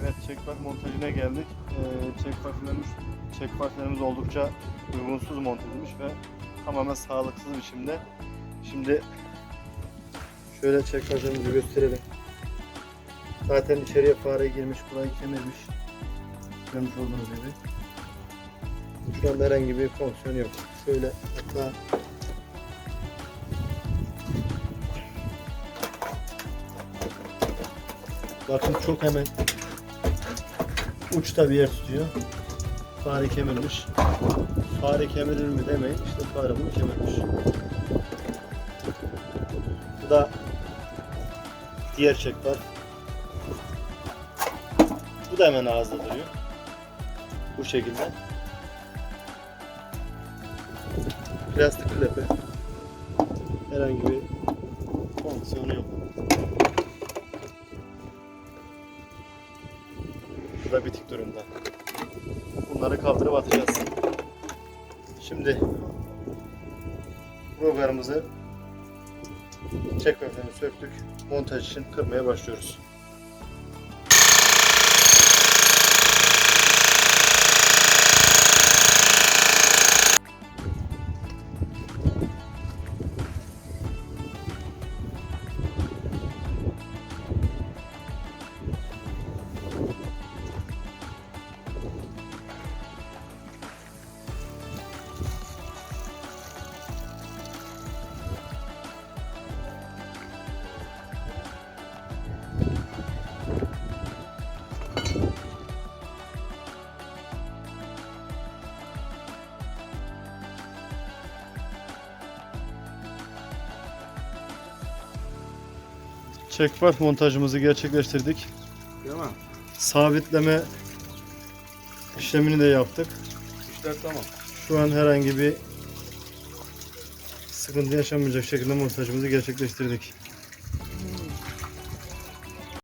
Evet çekbak montajına geldik. Ee, çekbaklarımız, çekbaklarımız oldukça uygunsuz monte edilmiş ve tamamen sağlıksız biçimde. Şimdi şöyle çekbaklarımızı gösterelim. Zaten içeriye fare girmiş, burayı kemirmiş. Görmüş olduğunuz gibi. Şu anda herhangi bir fonksiyon yok. Şöyle hatta Bakın çok hemen uçta bir yer tutuyor. Fare kemirmiş. Fare kemirir mi demeyin. İşte fare bunu kemirmiş. Bu da diğer çekbar. Bu da hemen ağızda duruyor. Bu şekilde. Plastik klepe. Herhangi bir fonksiyonu yok. Da bitik durumda. Bunları kaldırıp atacağız. Şimdi rogarımızı çek söktük. Montaj için kırmaya başlıyoruz. Çekbar montajımızı gerçekleştirdik. Mi? Sabitleme işlemini de yaptık. İşler tamam. Şu an herhangi bir sıkıntı yaşanmayacak şekilde montajımızı gerçekleştirdik.